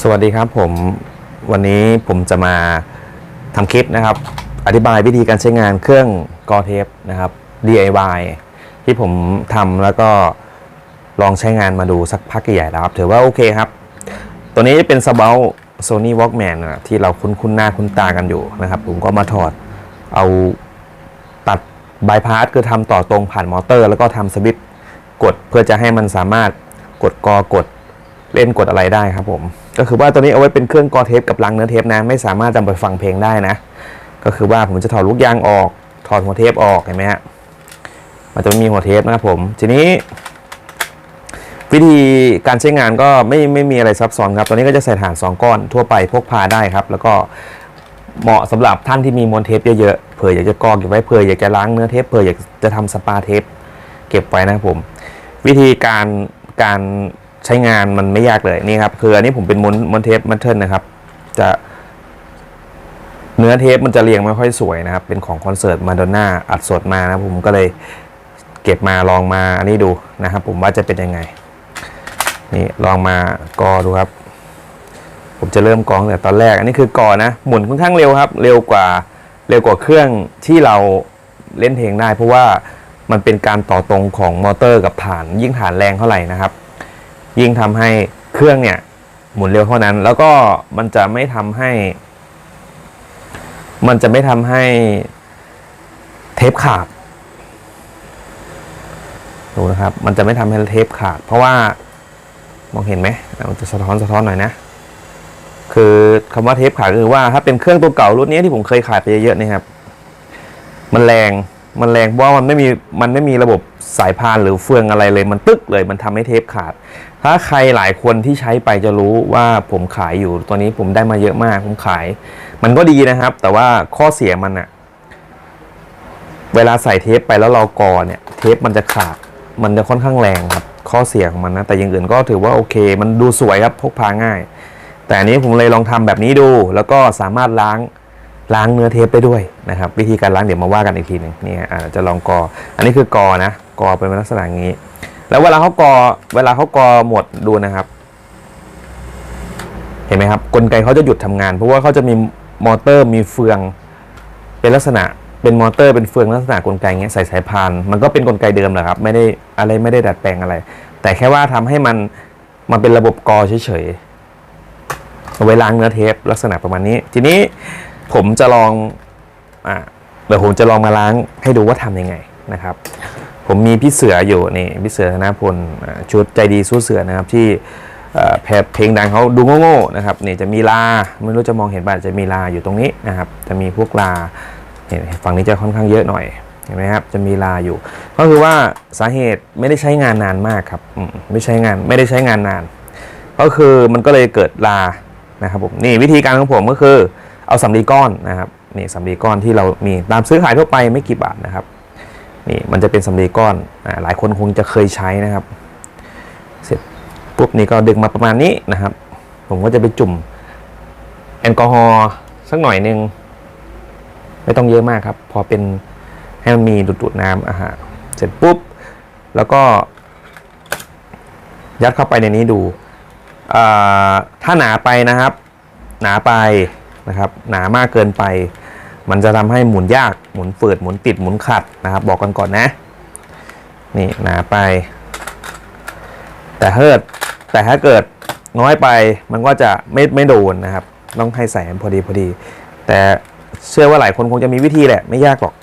สวัสดีครับผมวันนี้ผมจะมาทำคลิปนะครับ อธิบายวิธีการใช้งานเครื่องกอเทปนะครับ DIY ที่ผมทำแล้วก็ลองใช้งานมาดูสักพักใหญ่แล้วครับถือว่าโอเคครับ ตัวนี้จะเป็นสเบล Sony Walkman นะที่เราคุ้นคุ้นหน้าคุ้นตากันอยู่นะครับ ผมก็มาถอดเอาตัดบายพาสคือทำต่อตรงผ่านมอเตอร์ แล้วก็ทำสวิตช์กดเพื่อจะให้มันสามารถกดกอกด เล่นกดอะไรได้ครับผม ก็คือว่าตัวนี้เอาไว้เป็นเครื่องกอเทปกับลังเนื้อเทปนะ ไม่สามารถจำไปฟังเพลงได้นะ ก็คือว่าผมจะถอดลูกยางออก ถอดหัวเทปออกเห็นไหมฮะ มันจะไม่มีหัวเทปนะครับผม ทีนี้ วิธีการใช้งานก็ไม่ไม่มีอะไรซับซ้อนครับ ตัวนี้ก็จะใส่ฐาน2ก้อนทั่วไปพกพาได้ครับ แล้วก็เหมาะสำหรับท่านที่มีมวลเทปเยอะๆ เผื่ออยากจะกอกเก็บไว้ เผื่ออยากจะล้างเนื้อเทป เผื่ออยากจะทำสปาเทป เก็บไว้นะครับผม วิธีการการ ใช้งานมันไม่ยากเลยนี่ครับคืออันนี้ผมเป็นมวนมวนเทปมัทเทิลนะครับ จะเนื้อเทปมันจะเรียงไม่ค่อยสวยนะครับ เป็นของคอนเสิร์ตมาดอนน่าอัดสดมานะผมก็เลยเก็บมาลองมาอันนี้ดูนะครับ ผมว่าจะเป็นยังไง นี่ลองมากอดูครับ ผมจะเริ่มกองแต่ตอนแรก อันนี้คือกอนะหมุนค่อนข้างเร็วครับ เร็วกว่าเร็วกว่าเครื่องที่เราเล่นเพลงได้ เพราะว่ามันเป็นการต่อตรงของมอเตอร์กับฐานยิ่งฐานแรงเท่าไหร่นะครับ ยิ่งทำให้เครื่องเนี่ยหมุนเร็วเท่านั้น แล้วก็มันจะไม่ทำให้ มันจะไม่ทำให้เทปขาดดูนะครับ มันจะไม่ทำให้เทปขาด เพราะว่ามองเห็นไหมมันจะสะท้อนสะท้อนหน่อยนะ คือคำว่าเทปขาดคือว่าถ้าเป็นเครื่องตัวเก่ารุ่นนี้ที่ผมเคยขายไปเยอะๆนี่ครับ มันแรงมันแรงเพราะว่ามันไม่มีมันไม่มีระบบสายพานหรือเฟืองอะไรเลย มันตึ๊กเลย มันทำให้เทปขาด ถ้าใครหลายคนที่ใช้ไปจะรู้ว่าผมขายอยู่ตัวนี้ผมได้มาเยอะมาก ผมขาย มันก็ดีนะครับ แต่ว่าข้อเสียมันอะเวลาใส่เทปไปแล้วเรากอเนี่ย เทปมันจะขาดมันจะค่อนข้างแรงครับ ข้อเสียของมันนะ แต่อย่างอื่นก็ถือว่าโอเค มันดูสวยครับพกพาง่าย แต่อันนี้ผมเลยลองทำแบบนี้ดู แล้วก็สามารถล้างล้างเนื้อเทปได้ด้วยนะครับ วิธีการล้างเดี๋ยวมาว่ากันอีกทีหนึ่งนี่อาจะลองกอ อันนี้คือกอนะกอเป็นลักษณะงนี้ แล้วเวลาเขากอเวลาเขากอหมดดูนะครับ เห็นไหมครับ กลไกเขาจะหยุดทำงาน เพราะว่าเขาจะมีมอเตอร์มีเฟือง เป็นลักษณะเป็นมอเตอร์เป็นเฟืองลักษณะกลไกเงี้ยใส่สายพาน มันก็เป็นกลไกเดิมแหละครับ ไม่ได้อะไรไม่ได้ดัดแปลงอะไร แต่แค่ว่าทำให้มันมันเป็นระบบกอเฉยๆเอาไว้ล้างเนื้อเทปลักษณะประมาณนี้ ทีนี้ผมจะลองอ่าเดี๋ยวผมจะลองมาล้างให้ดูว่าทำยังไงนะครับ ผมมีพี่เสืออยู่นี่พี่เสือธนพลชุดใจดีสู้เสือนะครับที่เอ่เพลงดังเขาดูโง่ๆนะครับนี่จะมีลาไม่รู้จะมองเห็นบ้างจะมีลาอยู่ตรงนี้นะครับ จะมีพวกลาเนี่ยฝั่งนี้จะค่อนข้างเยอะหน่อยเห็นไหมครับจะมีลาอยู่ ก็คือว่าสาเหตุไม่ได้ใช้งานนานมากครับไม่ใช้งานไม่ได้ใช้งานนาน ก็คือมันก็เลยเกิดลานะครับผมนี่วิธีการของผมก็คือเอาสำลีก้อนนะครับนี่สำลีก้อนที่เรามีตามซื้อขายทั่วไปไม่กี่บาทนะครับ นี่มันจะเป็นสำลีก้อนอ่าหลายคนคงจะเคยใช้นะครับ เสร็จปุ๊บนี่ก็ดึงมาประมาณนี้นะครับ ผมก็จะไปจุ่มแอลกอฮอล์สักหน่อยหนึ่งไม่ต้องเยอะมากครับ พอเป็นให้มันมีดูดๆน้ำอาหารเสร็จปุ๊บ แล้วก็ ยัดเข้าไปในนี้ดูถ้าหนาไปนะครับ หนาไปนะครับ หนามากเกินไป มันจะทำให้หมุนยากหมุนฝืดหมุนติดหมุนขัดนะครับ บอกกันก่อนนะ นี่หนาไป แต่เกิดแต่ถ้าเกิดน้อยไปมันก็จะไม่ไม่โดนนะครับ ต้องให้ใส่พอดีพอดี แต่เชื่อว่าหลายคนคงจะมีวิธีแหละ ไม่ยากหรอก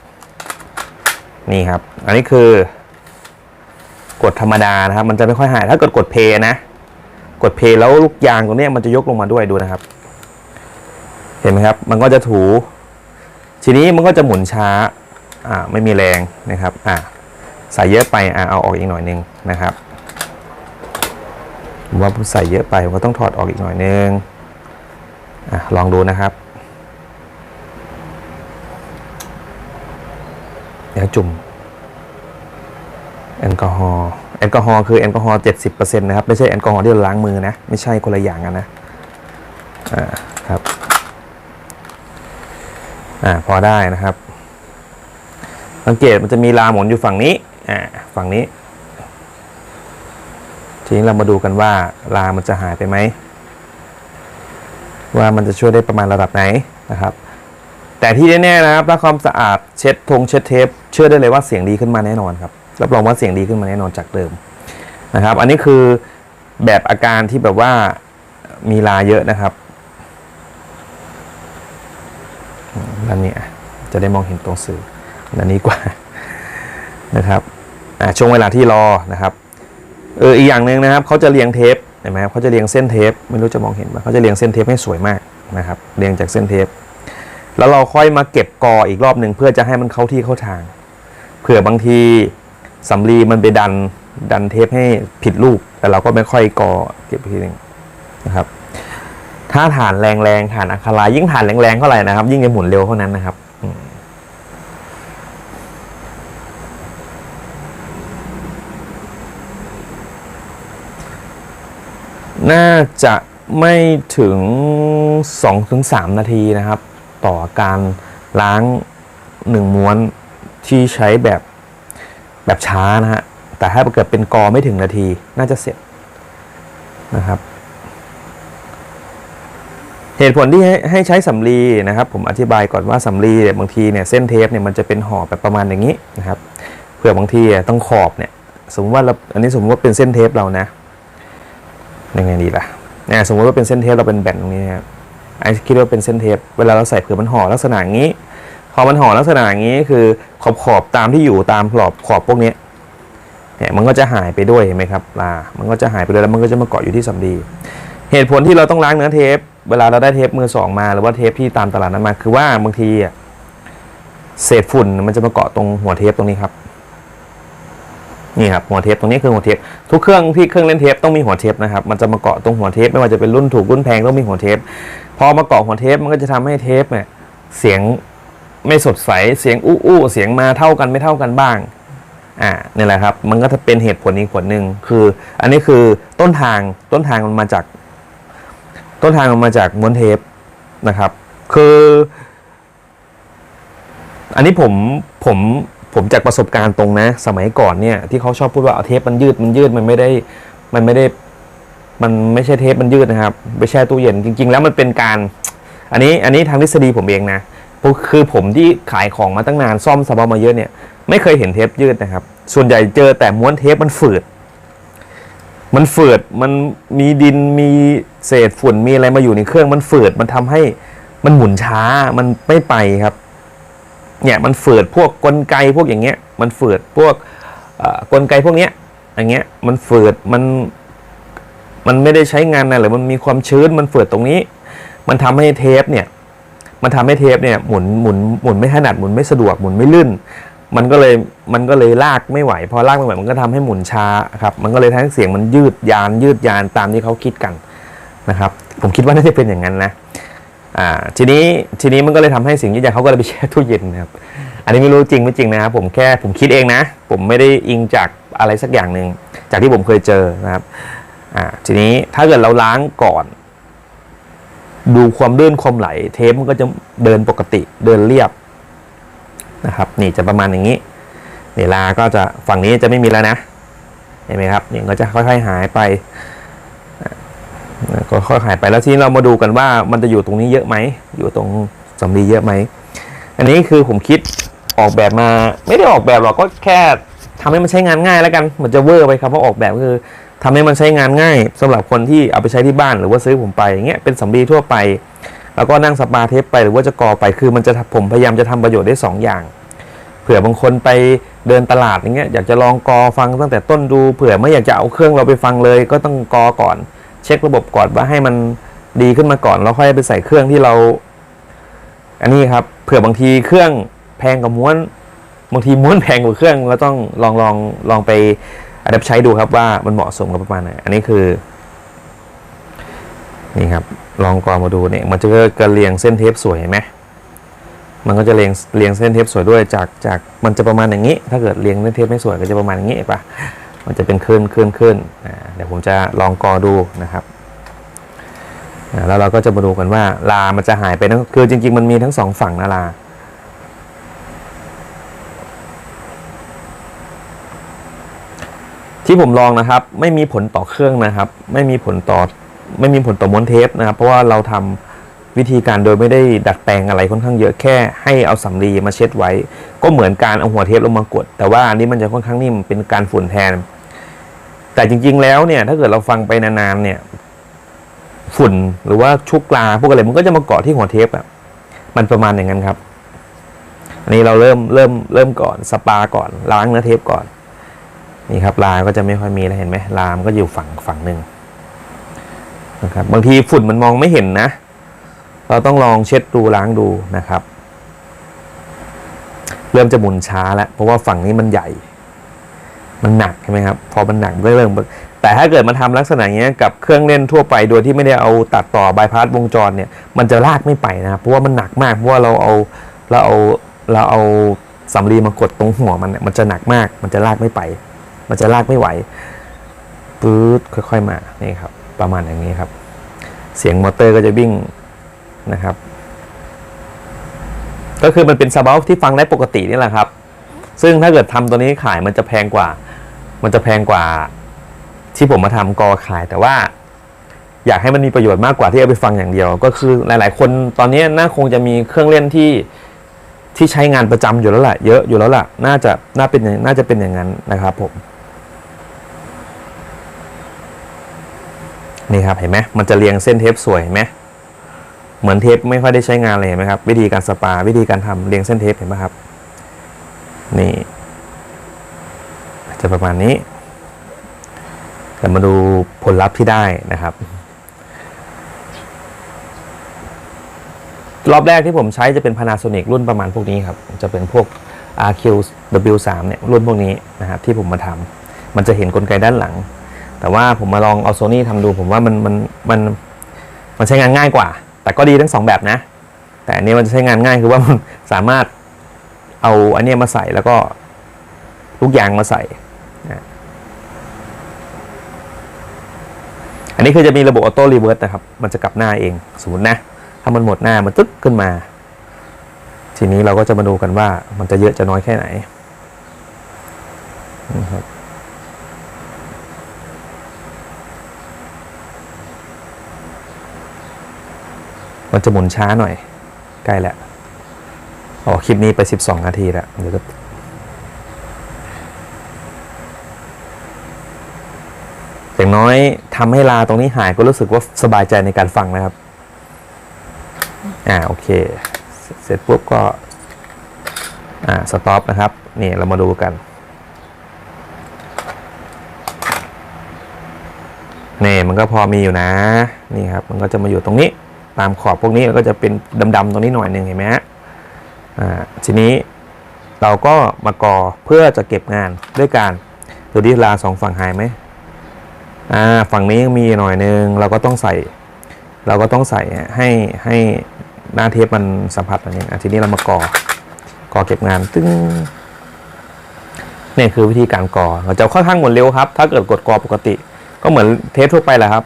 นี่ครับ อันนี้คือกดธรรมดานะครับ มันจะไม่ค่อยหาย ถ้ากดกดเพย์นะ กดเพย์แล้วลูกยางตรงนี้มันจะยกลงมาด้วยดูนะครับ เห็นไหมครับ มันก็จะถู ทีนี้มันก็จะหมุนช้าอ่าไม่มีแรงนะครับอ่าใส่เยอะไปอ่าเอาออกอีกหน่อยนึงนะครับว่าผมใส่เยอะไปผมก็ต้องถอดออกอีกหน่อยนึงอะลองดูนะครับเดี๋ยวจุ่มแอลกอฮอล์แอลกอฮอล์คือแอลกอฮอล์เจ็ดสิบเปอร์เซ็นต์นะครับ ไม่ใช่แอลกอฮอล์ที่เราล้างมือนะ ไม่ใช่คนละอย่างกันนะอ่า อ่าพอได้นะครับ สังเกตมันจะมีลาหมุนอยู่ฝั่งนี้อ่าฝั่งนี้ ทีนี้เรามาดูกันว่าลามันจะหายไปไหม ว่ามันจะช่วยได้ประมาณระดับไหนนะครับ แต่ที่แน่ๆนะครับถ้าความสะอาดเช็ดทงเช็ดเทป เชื่อได้เลยว่าเสียงดีขึ้นมาแน่นอนครับรับรองว่าเสียงดีขึ้นมาแน่นอนจากเดิมนะครับ อันนี้คือแบบอาการที่แบบว่ามีลาเยอะนะครับอืม ด้านนี้อะจะได้มองเห็นตรงสื่อด้านนี้กว่านะครับช่วงเวลาที่รอนะครับเอออีกอย่างหนึ่งนะครับเขาจะเรียงเทปเห็นไหมครับเขาจะเรียงเส้นเทปไม่รู้จะมองเห็นไหมเขาจะเรียงเส้นเทปให้สวยมากนะครับ เรียงจากเส้นเทป แล้วเราค่อยมาเก็บกออีกรอบหนึ่งเพื่อจะให้มันเข้าที่เข้าทางเผื่อบางทีสำลีมันไปดันดันเทปให้ผิดรูปแต่เราก็ไม่ค่อยกอเก็บอีกทีหนึงนะครับ ถ้าฐานแรงๆฐานอะคาลายยิ่งฐานแรงๆเท่าไหร่นะครับ ยิ่งจะหมุนเร็วเท่านั้นนะครับน่าจะไม่ถึง 2-3 นาทีนะครับ ต่อการล้างหนึ่งม้วนที่ใช้แบบแบบช้านะฮะ แต่ถ้าเกิดเป็นกอไม่ถึงนาทีน่าจะเสร็จนะครับ เหตุผลที่ให้ให้ใช้สำลีนะครับ ผมอธิบายก่อนว่าสำลีเนี่ยบางทีเนี่ยเส้นเทปเนี่ยมันจะเป็นห่อแบบประมาณอย่างนี้นะครับเผื่อบางทีอะต้องขอบเนี่ยสมมติว่าเราอันนี้สมมติว่าเป็นเส้นเทปเรานะยังไงดีล่ะเนี่ยสมมติว่าเป็นเส้นเทปเราเป็นแบนตรงนี้ครับไอ้คิดว่าเป็นเส้นเทปเวลาเราใส่เผื่อมันห่อลักษณะอย่างนี้พอมันห่อลักษณะอย่างนี้คือขอบขอบๆตามที่อยู่ตามขอบขอบพวกนี้เนี่ยมันก็จะหายไปด้วยเห็นไหมครับลามันก็จะหายไปด้วยแล้วมันก็จะมาเกาะอยู่ที่สำลี เหตุผลที่เราต้องล้างเนื้อเทป เวลาเราได้เทปมือสองมาหรือว่าเทปที่ตามตลาดนั้นมา คือว่าบางทีอะเศษฝุ่นมันจะมาเกาะตรงหัวเทปตรงนี้ครับ นี่ครับหัวเทปตรงนี้คือหัวเทปทุกเครื่องที่เครื่องเล่นเทปต้องมีหัวเทปนะครับ มันจะมาเกาะตรงหัวเทปไม่ว่าจะเป็นรุ่นถูกรุ่นแพงต้องมีหัวเทป พอมาเกาะหัวเทปมันก็จะทำให้เทปเนี่ยเสียงไม่สดใสเสียงอู้อู้เสียงมาเท่ากันไม่เท่ากันบ้างอ่านี่แหละครับ มันก็จะเป็นเหตุผลอีกผลหนึ่งคือ อันนี้คือต้นทางต้นทางมันมาจาก ต้นทางมันมาจากม้วนเทปนะครับ คือ อันนี้ผมผมผมจากประสบการณ์ตรงนะ สมัยก่อนเนี่ย ที่เขาชอบพูดว่าเอาเทปมันยืดมันยืดมันไม่ได้มันไม่ได้มันไม่ใช่เทปมันยืดนะครับไม่ใช่ตู้เย็นจริง ๆ แล้วมันเป็นการ อันนี้อันนี้ทางทฤษฎีผมเองนะคือผมที่ขายของมาตั้งนานซ่อมซาบามาเยอะเนี่ย ไม่เคยเห็นเทปยืดนะครับ ส่วนใหญ่เจอแต่ม้วนเทปมันฝืด มันฝืดมันมีดินมีเศษฝุ่นมีอะไรมาอยู่ในเครื่องมันฝืดมันทำให้มันหมุนช้ามันไม่ไปครับ เนี่ยมันฝืดพวกกลไกพวกอย่างเงี้ย มันฝืดพวกกลไกพวกเนี้ยอย่างเงี้ยมันฝืดมันมันไม่ได้ใช้งานนะหรือมันมีความชื้นมันฝืดตรงนี้ มันทำให้เทปเนี่ย มันทำให้เทปเนี่ยหมุนหมุนหมุนไม่ถนัดหมุนไม่สะดวกหมุนไม่ลื่น มันก็เลยมันก็เลยลากไม่ไหว พอลากไม่ไหวมันก็ทำให้หมุนช้าครับมันก็เลยทำให้เสียงมันยืดยานยืดยานตามที่เขาคิดกันนะครับ ผมคิดว่าน่าจะเป็นอย่างนั้นนะอ่าทีนี้ทีนี้มันก็เลยทำให้สิ่งที่อย่างเขาก็เลยไปแช่ตู้เย็นนะครับอันนี้ไม่รู้จริงไม่จริงนะครับผมแค่ผมคิดเองนะ ผมไม่ได้อิงจากอะไรสักอย่างหนึ่งจากที่ผมเคยเจอนะครับอ่าทีนี้ถ้าเกิดเราล้างก่อน ดูความลื่นความไหล เทปมันก็จะเดินปกติเดินเรียบ นะครับ นี่จะประมาณอย่างนี้เวลาก็จะฝั่งนี้จะไม่มีแล้วนะ เห็นไหมครับนี่ก็จะค่อยๆหายไปก็ค่อยหายไปแล้วทีนี้เรามาดูกันว่ามันจะอยู่ตรงนี้เยอะไหม อยู่ตรงสำลีเยอะไหม อันนี้คือผมคิดออกแบบมา ไม่ได้ออกแบบหรอกก็แค่ทำให้มันใช้งานง่ายแล้วกันมันจะเวอร์ไปครับเพราะออกแบบก็คือทำให้มันใช้งานง่ายสำหรับคนที่เอาไปใช้ที่บ้านหรือว่าซื้อผมไปอย่างเงี้ยเป็นสำลีทั่วไป แล้วก็นั่งสปาเทปไปหรือว่าจะกอไปคือมันจะผมพยายามจะทำประโยชน์ได้สองอย่าง เผื่อบางคนไปเดินตลาดอย่างเงี้ยอยากจะลองกอฟังตั้งแต่ต้นดูเผื่อไม่อยากจะเอาเครื่องเราไปฟังเลย ก็ต้องกอก่อน เช็คระบบก่อนว่าให้มันดีขึ้นมาก่อนแล้วค่อยไปใส่เครื่องที่เรา อันนี้ครับเผื่อบางทีเครื่องแพงกว่าม้วนบางทีม้วนแพงกว่าเครื่องเราต้องลองลองลองไปอัดใช้ดูครับว่ามันเหมาะสมกับประมาณไหนอันนี้คือ นี่ครับลองกรองมาดูเนี่ยมันจะกระเรียงเส้นเทปสวยเห็นไหมมันก็จะเรียงเรียงเส้นเทปสวยด้วยจากจากมันจะประมาณอย่างนี้ ถ้าเกิดเรียงเส้นเทปไม่สวยก็จะประมาณอย่างนี้เห็นปะมันจะเป็นขึ้นขึ้นขึ้นอ่าเดี๋ยวผมจะลองกอดูนะครับแล้วเราก็จะมาดูกันว่าลามันจะหายไปนะคือจริง ๆ มันมีทั้งสองฝั่งนะลาที่ผมลองนะครับ ไม่มีผลต่อเครื่องนะครับ ไม่มีผลต่อ ไม่มีผลต่อม้วนเทปนะครับ เพราะว่าเราทำวิธีการโดยไม่ได้ดัดแปลงอะไรค่อนข้างเยอะแค่ให้เอาสำลีมาเช็ดไว้ ก็เหมือนการเอาหัวเทปลงมากด แต่ว่าอันนี้มันจะค่อนข้างนิ่มเป็นการฝุ่นแทน แต่จริง ๆ แล้วเนี่ยถ้าเกิดเราฟังไปนานๆเนี่ย ฝุ่นหรือว่าชุกลาพวกอะไรมันก็จะมาเกาะที่หัวเทปอะมันประมาณอย่างนั้นครับ อันนี้เราเริ่มเริ่มเริ่มก่อนสปาก่อนล้างเนื้อเทปก่อนนี่ครับลาก็จะไม่ค่อยมีแล้วเห็นไหมลามนก็อยู่ฝั่งฝั่งหนึ่ง นะครับบางทีฝุ่นมันมองไม่เห็นนะ เราต้องลองเช็ดดูล้างดูนะครับ เริ่มจะหมุนช้าแล้ว เพราะว่าฝั่งนี้มันใหญ่ มันหนักใช่ไหมครับ พอมันหนักก็เริ่ม แต่ถ้าเกิดมาทำลักษณะอย่างเงี้ยกับเครื่องเล่นทั่วไปโดยที่ไม่ได้เอาตัดต่อบายพาสวงจรเนี่ย มันจะลากไม่ไปนะครับเพราะว่ามันหนักมาก เพราะว่าเราเอาเราเอาเราเอาสำลีมากดตรงหัวมันเนี่ยมันจะหนักมาก มันจะลากไม่ไป มันจะลากไม่ไหวปื๊ดค่อย ๆ มานี่ครับ ประมาณอย่างนี้ครับ เสียงมอเตอร์ก็จะวิ่งนะครับ ก็คือมันเป็นซาเบลที่ฟังได้ปกตินี่แหละครับ ซึ่งถ้าเกิดทำตัวนี้ขายมันจะแพงกว่า มันจะแพงกว่า ที่ผมมาทำกอขายแต่ว่า อยากให้มันมีประโยชน์มากกว่าที่เอาไปฟังอย่างเดียว ก็คือหลาย ๆ คนตอนนี้น่าคงจะมีเครื่องเล่นที่ที่ใช้งานประจำอยู่แล้วแหละเยอะอยู่แล้วล่ะน่าจะน่าเป็นน่าจะเป็นอย่างนั้นนะครับผม นี่ครับเห็นไหมมันจะเรียงเส้นเทปสวยเห็นไหมเหมือนเทปไม่ค่อยได้ใช้งานเลยเห็นไหมครับ วิธีการสปาวิธีการทำเรียงเส้นเทปเห็นไหมครับ นี่ จะประมาณนี้แต่มาดูผลลัพธ์ที่ได้นะครับ รอบแรกที่ผมใช้จะเป็น Panasonic รุ่นประมาณพวกนี้ครับ จะเป็นพวก RQ W3 เนี่ยรุ่นพวกนี้นะครับที่ผมมาทำมันจะเห็นกลไกด้านหลัง แต่ว่าผมมาลองเอาโซนี่ทำดูผมว่ามันมันมันมันใช้งานง่ายกว่า แต่ก็ดีทั้งสองแบบนะ แต่อันนี้มันจะใช้งานง่ายคือว่ามันสามารถเอาอันนี้มาใส่แล้วก็ลูกยางมาใส่ อันนี้คือจะมีระบบออโต้รีเวิร์สนะครับ มันจะกลับหน้าเอง สมมตินะ ถ้ามันหมดหน้ามันตึ๊กขึ้นมา ทีนี้เราก็จะมาดูกันว่ามันจะเยอะจะน้อยแค่ไหนนะครับ มันจะหมุนช้าหน่อย ใกล้แล้วอ๋อคลิปนี้ไป 12 นาทีแล้วเดี๋ยวจะอย่างน้อยทำให้ลาตรงนี้หายก็รู้สึกว่าสบายใจในการฟังนะครับ อ่าโอเค เสร็จปุ๊บก็ อ่าสต็อปนะครับ นี่เรามาดูกัน นี่มันก็พอมีอยู่นะ นี่ครับ มันก็จะมาอยู่ตรงนี้ ตามขอบพวกนี้ก็จะเป็นดำๆตรงนี้หน่อยหนึ่งเห็นไหมฮะอ่าทีนี้เราก็มากอเพื่อจะเก็บงานด้วยการดูดิลาสองฝั่งหายไหมอ่าฝั่งนี้ยังมีหน่อยหนึ่งเราก็ต้องใส่ เราก็ต้องใส่ให้ให้หน้าเทปมันสัมผัสอันนี้อะทีนี้เรามากอกอเก็บงานตึ้งนี่คือวิธีการกอเราจะค่อนข้างหมุนเร็วครับ ถ้าเกิดกดกอปกติ ก็เหมือนเทปทั่วไปแหละครับ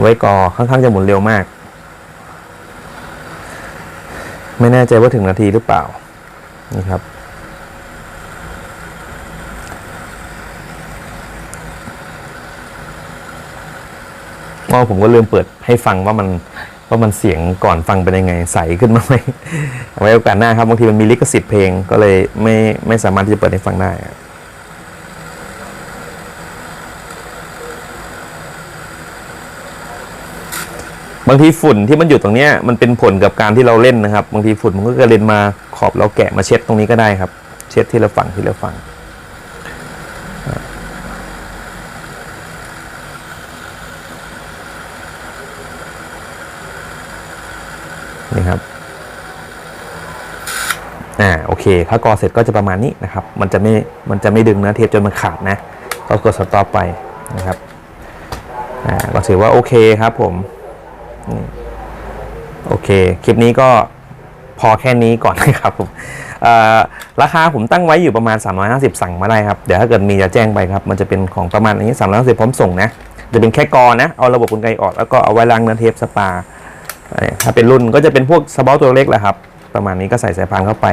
ไว้กอค่อนข้างจะหมุนเร็วมาก ไม่แน่ใจว่าถึงนาทีหรือเปล่า นี่ครับอ๋อผมก็ลืมเปิดให้ฟังว่ามันว่ามันเสียงก่อนฟังเป็นยังไงใสขึ้นมาไหมเอาไว้โอกาสหน้าครับบางทีมันมีลิขสิทธิ์เพลงก็เลยไม่ไม่สามารถที่จะเปิดให้ฟังได้ บางทีฝุ่นที่มันอยู่ตรงเนี้ยมันเป็นผลกับการที่เราเล่นนะครับ บางทีฝุ่นมันก็กระเด็นมาขอบเราแกะมาเช็ดตรงนี้ก็ได้ครับ เช็ดที่เราฝั่งที่เราฝั่งนี่ครับอ่าโอเค ถ้ากอเสร็จก็จะประมาณนี้นะครับ มันจะไม่มันจะไม่ดึงนื้อเทปจนมันขาดนะก็กดสต็อปไปนะครับอ่าก็ถือว่าโอเคครับผม นี่โอเค คลิปนี้ก็พอแค่นี้ก่อนนะครับผมราคาผมตั้งไว้อยู่ประมาณ 350 สั่งมาได้ครับ เดี๋ยวถ้าเกิดมีจะแจ้งไปครับ มันจะเป็นของประมาณนี้350พร้อมส่งนะ จะเป็นแค่กอนะ เอาระบบกลไกออกแล้วก็เอาไว้ล้างเนื้อเทปสปา ถ้าเป็นรุ่นก็จะเป็นพวกสเบลตัวเล็กแหละครับ ประมาณนี้ก็ใส่สายพานเข้าไป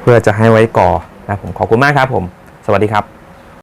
เพื่อจะให้ไว้ก่อนะผมขอบคุณมากครับผม สวัสดีครับ